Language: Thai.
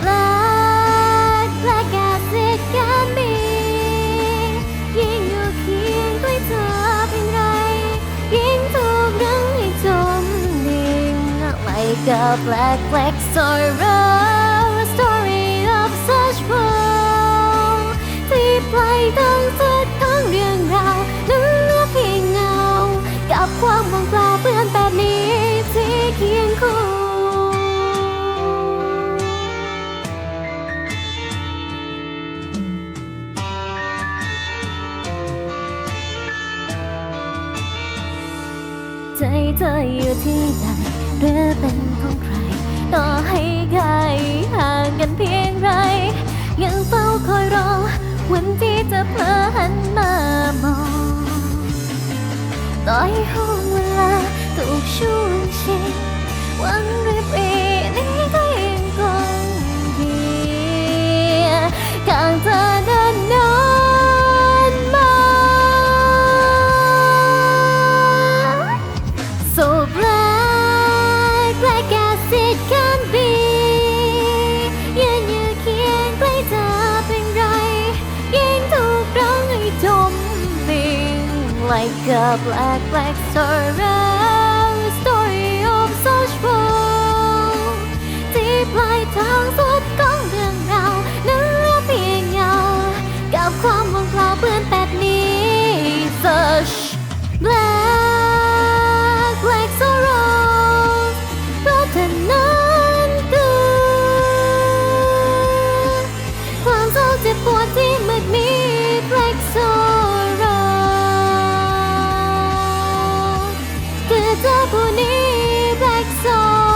black black as it can be ยิ่งอยู่เคียงด้วยเธอเป็นไร ยิ่งถูกดึงให้จมดิ่ง like a black black sorrow a story of such woe ที่ปลายทั้งสุดของเรื่องราว ใจเธออยู่ที่ไหนหรือเป็นของใคร ต่อให้ไกลห่างกันเพียงไร ยังเฝ้าคอยรอ วันที่จะเพลอหันมามองต่อให้ห่วงเวลาถูกช่วงชิงหวังรีบ So black like acid can be ยืนอยู่เคียงใกล้เธอเป็นไร ยิ่งถูกร้องให้จมดิ่ง Like a black black sorrow story of such woe ที่ปลายทางสุดข คือเธ